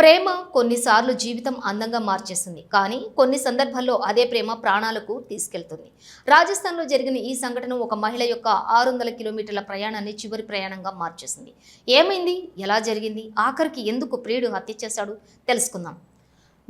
ప్రేమ కొన్నిసార్లు జీవితం అందంగా మార్చేస్తుంది. కానీ కొన్ని సందర్భాల్లో అదే ప్రేమ ప్రాణాలకు తీసుకెళ్తుంది. రాజస్థాన్లో జరిగిన ఈ సంఘటన ఒక మహిళ యొక్క ఆరు వందల కిలోమీటర్ల ప్రయాణాన్ని చివరి ప్రయాణంగా మార్చేసింది. ఏమైంది? ఎలా జరిగింది? ఆఖరికి ఎందుకు ప్రియుడు హత్య చేశాడు? తెలుసుకుందాం.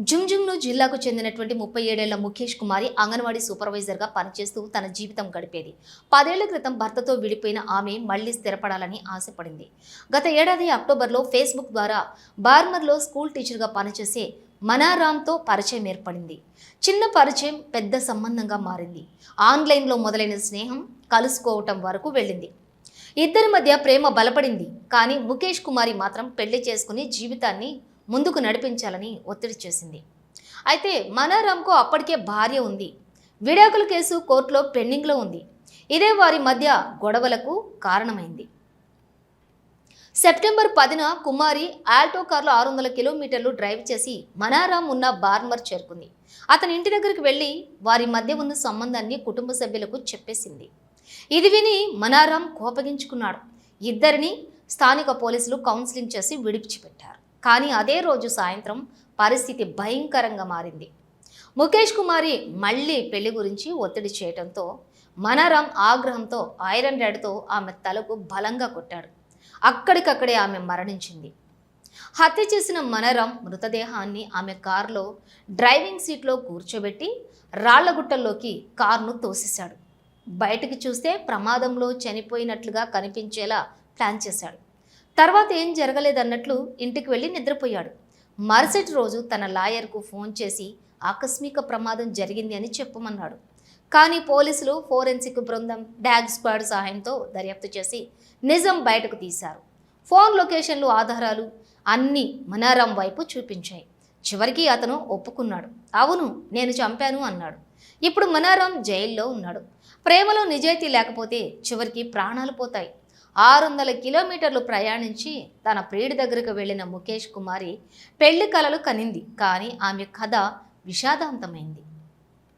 జుంజుంను జిల్లాకు చెందినటువంటి ముప్పై ఏడేళ్ళ ముఖేష్ కుమారి అంగన్వాడీ సూపర్వైజర్గా పనిచేస్తూ తన జీవితం గడిపేది. పదేళ్ళ క్రితం భర్తతో విడిపోయిన ఆమె మళ్ళీ స్థిరపడాలని ఆశపడింది. గత ఏడాది అక్టోబర్లో ఫేస్బుక్ ద్వారా బార్మర్లో స్కూల్ టీచర్గా పనిచేసే మనారామ్తో పరిచయం ఏర్పడింది. చిన్న పరిచయం పెద్ద సంబంధంగా మారింది. ఆన్లైన్లో మొదలైన స్నేహం కలుసుకోవటం వరకు వెళ్ళింది. ఇద్దరి మధ్య ప్రేమ బలపడింది. కానీ ముఖేష్ కుమారి మాత్రం పెళ్ళి చేసుకుని జీవితాన్ని ముందుకు నడిపించాలని ఒత్తిడి చేసింది. అయితే మనారాంకు అప్పటికే భార్య ఉంది. విడాకుల కేసు కోర్టులో పెండింగ్లో ఉంది. ఇదే వారి మధ్య గొడవలకు కారణమైంది. సెప్టెంబర్ పదిన కుమారి ఆల్టో కార్లో ఆరు వందల కిలోమీటర్లు డ్రైవ్ చేసి మనారాం ఉన్న బార్మర్ చేరుకుంది. అతని ఇంటి దగ్గరికి వెళ్ళి వారి మధ్య ఉన్న సంబంధాన్ని కుటుంబ సభ్యులకు చెప్పేసింది. ఇది విని మనారాం కోపగించుకున్నాడు. ఇద్దరిని స్థానిక పోలీసులు కౌన్సిలింగ్ చేసి విడిచిపెట్టారు. కానీ అదే రోజు సాయంత్రం పరిస్థితి భయంకరంగా మారింది. ముఖేష్ కుమారి మళ్ళీ పెళ్ళి గురించి ఒత్తిడి చేయడంతో మనరం ఆగ్రహంతో ఐరన్ రెడ్తో ఆమె తలకు బలంగా కొట్టాడు. అక్కడికక్కడే ఆమె మరణించింది. హత్య చేసిన మనరం మృతదేహాన్ని ఆమె కారులో డ్రైవింగ్ సీట్లో కూర్చోబెట్టి రాళ్ళగుట్టల్లోకి కారును తోసేశాడు. బయటికి చూస్తే ప్రమాదంలో చనిపోయినట్లుగా కనిపించేలా ప్లాన్ చేశాడు. తర్వాత ఏం జరగలేదన్నట్లు ఇంటికి వెళ్ళి నిద్రపోయాడు. మరుసటి రోజు తన లాయర్కు ఫోన్ చేసి ఆకస్మిక ప్రమాదం జరిగింది అని చెప్పమన్నాడు. కానీ పోలీసులు ఫోరెన్సిక్ బృందం డాగ్ స్క్వాడ్ సహాయంతో దర్యాప్తు చేసి నిజం బయటకు తీశారు. ఫోన్ లొకేషన్లు ఆధారాలు అన్నీ మనారాం వైపు చూపించాయి. చివరికి అతను ఒప్పుకున్నాడు. అవును నేను చంపాను అన్నాడు. ఇప్పుడు మనారాం జైల్లో ఉన్నాడు. ప్రేమలో నిజాయితీ లేకపోతే చివరికి ప్రాణాలు పోతాయి. ఆరు వందల కిలోమీటర్లు ప్రయాణించి తన ప్రియుడి దగ్గరకు వెళ్ళిన ముఖేష్ కుమారి పెళ్ళి కలలు కనింది. కానీ ఆమె కథ విషాదాంతమైంది.